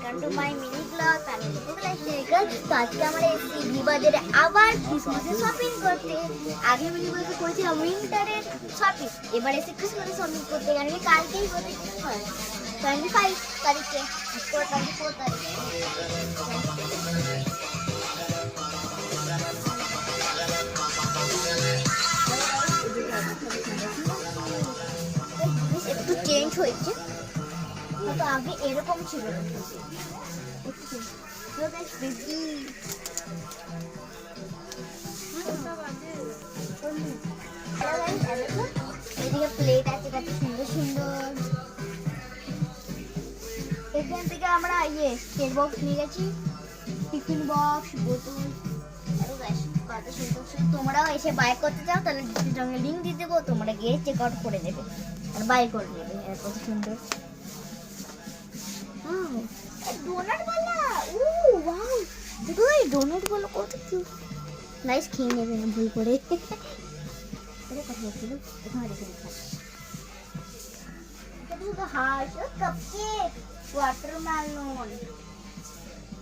Welcome to my mini blog আমি টুকুলা শেখার তো আজকে আমরা এসেছি বিবাজারে আবার ক্রিসমাসের শপিং করতে। আগে মিনি ব্লগে করেছিলাম উইন্টারের শপিং এবার এসে ক্রিসমাসের শপিং করতে একটু চেঞ্জ হয়েছে। তো এরকম ছিল। এদিকে প্লেট আছে, কত সুন্দর সুন্দর। এখান থেকে আমরা ইয়ে স্টেট বক্স নিয়ে গেছি। টিফিন বক্স বোতল। তোমরাও এসে বাই করতে চাও, তাহলে ডিসক্রিপশনে লিঙ্ক দিয়ে দেবো। তোমরা গিয়ে চেক আউট করে নেবে। আর বাই করে নেবে। কত সুন্দর। দেখো এই ডোনাট বালা কত কিউট নাইস খেয়ে নেবে না ভুল করে এটা কথা বলছিল এখানে রেখে দিচ্ছি এটা শুধু হার্স কাপকেক ওয়াটারমেলন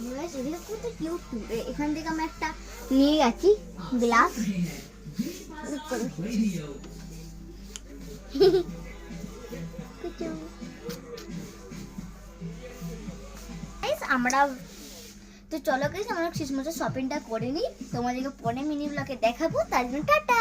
গাইস এগুলো কত কিউট এখান থেকে আমি একটা নিয়ে গেছি গ্লাস Guys, আমরা তো চলো গেছি আমরা ক্রিসমাসের শপিংটা করে নিই। তোমাদেরকে পরে মিনি ব্লকে দেখাবো। তার জন্য টাটা!